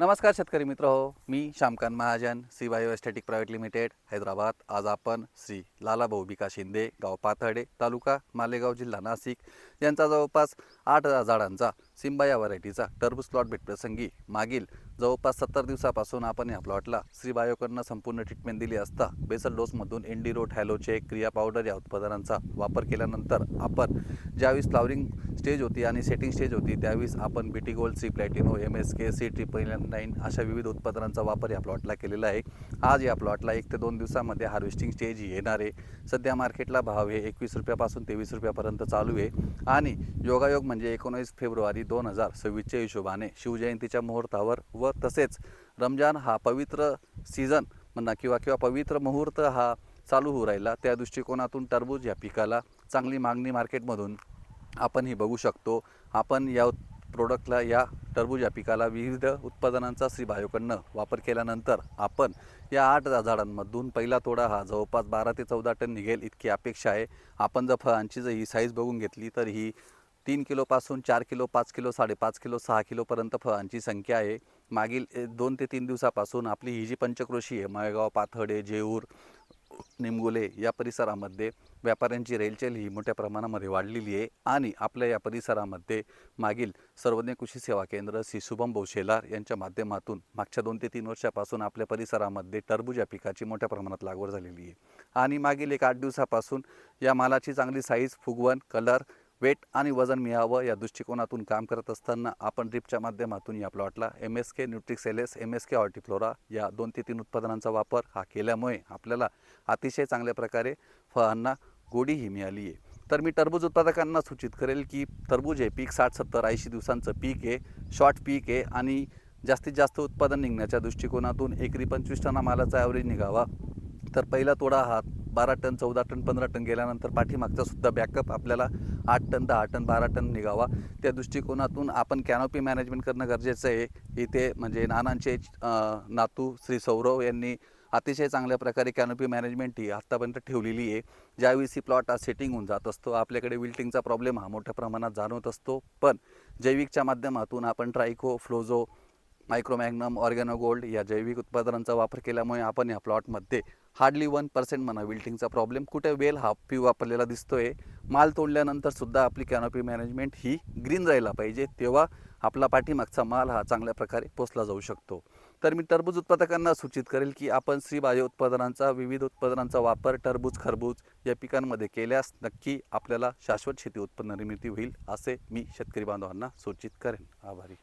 नमस्कार शेतकरी मित्र हो मी Shyamkant Mahajan C bio aesthetic private limited Hyderabad. आज आपण श्री लालाभाऊ बिका शिंदे गाव पाथर्डे तालुका मालेगाव जिल्हा नाशिक यांचा जवळपास आठ हजार झाडांचा सिंबा या व्हरायटीचा टरबूज प्लॉट भेटप्रसंगी मागील जवळपास सत्तर दिवसापासून आपण या प्लॉटला श्री बायोकडनं संपूर्ण ट्रीटमेंट दिली असता बेसल डोसमधून एनडी रोट हॅलोचेक क्रिया पावडर या उत्पादनांचा वापर केल्यानंतर आपण ज्यावेळेस फ्लावरिंग स्टेज होती आणि सेटिंग स्टेज होती त्यावेळेस आपण BT gold C platino M S K C triple nine अशा विविध उत्पादनांचा वापर या प्लॉटला केलेला आहे. आज या प्लॉटला एक ते दोन दिवसामध्ये हार्वेस्टिंग स्टेज येणार आहे. सध्या मार्केटला भाव हे एकवीस रुपयापासून तेवीस रुपयापर्यंत चालू आहे. आणि योगायोग म्हणजे एकोणीस फेब्रुवारी दोन हजार सव्वीसच्या हिशोबाने शिवजयंतीच्या मुहूर्तावर व तसेच रमजान हा पवित्र सीझन म्हणा किंवा किंवा पवित्र मुहूर्त हा चालू होऊ राहिला त्या दृष्टिकोनातून टरबूज या पिकाला चांगली मागणी मार्केटमधून आपण ही बघू शकतो. आपण या प्रोडक्टला या टरबूज या पिकाला विविध उत्पादनांचा श्री बायोकडनं वापर केल्यानंतर आपण या आठ झाडांमधून पहिला तोडा हा जवळपास बारा ते चौदा टन निघेल इतकी अपेक्षा आहे. आपण जर फळांची जर ही साईज बघून घेतली तर ही तीन किलोपासून चार किलो पाच किलो साडेपाच किलो सहा किलोपर्यंत फळांची संख्या आहे. मागील ए- दोन ते तीन दिवसापासून आपली ही जी पंचक्रोशी आहे मळगाव पाथडे जेऊर निमगुले या परिसरामध्ये व्यापाऱ्यांची रेलचेल ही मोठ्या प्रमाणामध्ये वाढलेली आहे आणि आपल्या या परिसरामध्ये मागील सर्वज्ञ कृषी सेवा केंद्र श्री शुभम भोशेलार शेलार यांच्या माध्यमातून मागच्या दोन ते तीन वर्षापासून आपल्या परिसरामध्ये टरबूज या पिकाची मोठ्या प्रमाणात लागवड झालेली आहे. आणि मागील एक आठ दिवसापासून या मालाची चांगली साईज फुगवण कलर वेट आणि वजन मिळावं या दृष्टिकोनातून काम करत असताना आपण ड्रिपच्या माध्यमातून या प्लॉटला एम एस के न्यूट्रिक्सेलेस एम एस के ऑर्टिफ्लोरा या दोन ते तीन उत्पादनांचा वापर हा केल्यामुळे आपल्याला अतिशय चांगल्या प्रकारे फळांना गोडीही मिळाली आहे. तर मी टरबूज उत्पादकांना सूचित करेल की टरबूज हे पीक साठ सत्तर ऐंशी दिवसांचं पीक आहे शॉर्ट पीक आहे आणि जास्तीत जास्त उत्पादन निघण्याच्या दृष्टिकोनातून एकरी पंचवीस टना मालाचा ॲव्हरेज निघावा. तर पहिला तोडा हा बारा टन चौदा टन पंधरा टन गेल्यानंतर पाठीमागचा सुद्धा बॅकअप आपल्याला आठ टन दहा टन बारा टन निघावा. त्या दृष्टिकोनातून आपण कॅनोपी मॅनेजमेंट करणं गरजेचं आहे. इथे म्हणजे नानांचे नातू श्री सौरव यांनी अतिशय चांगल्या प्रकारे कॅनोपी मॅनेजमेंट ही आत्तापर्यंत ठेवलेली आहे. ज्यावेळेस ही प्लॉट हा सेटिंग होऊन जात असतो आपल्याकडे विल्टिंगचा प्रॉब्लेम हा मोठ्या प्रमाणात जाणवत असतो. पण जैविकच्या माध्यमातून आपण ट्रायको फ्लोझो मायक्रोमॅग्नम ऑर्गॅनो गोल्ड या जैविक उत्पादनांचा वापर केल्यामुळे आपण या प्लॉटमध्ये हार्डली वन पर्सेंट म्हणा विल्टिंगचा प्रॉब्लेम कुठे वेल हा पी वापरलेला दिसतोय. माल तोडल्यानंतर सुद्धा आपली कॅनोपी मॅनेजमेंट ही ग्रीन राहायला पाहिजे तेव्हा आपला पाठीमागचा माल हा चांगल्या प्रकारे पोचला जाऊ शकतो. तर मी टरबूज उत्पादकांना सूचित करेल की आपण श्री बायो उत्पादनांचा विविध उत्पादनांचा वापर टरबूज खरबूज या पिकांमध्ये केल्यास नक्की आपल्याला शाश्वत शेती उत्पन्न निर्मिती होईल असे मी शेतकरी बांधवांना सूचित करेन. आभारी.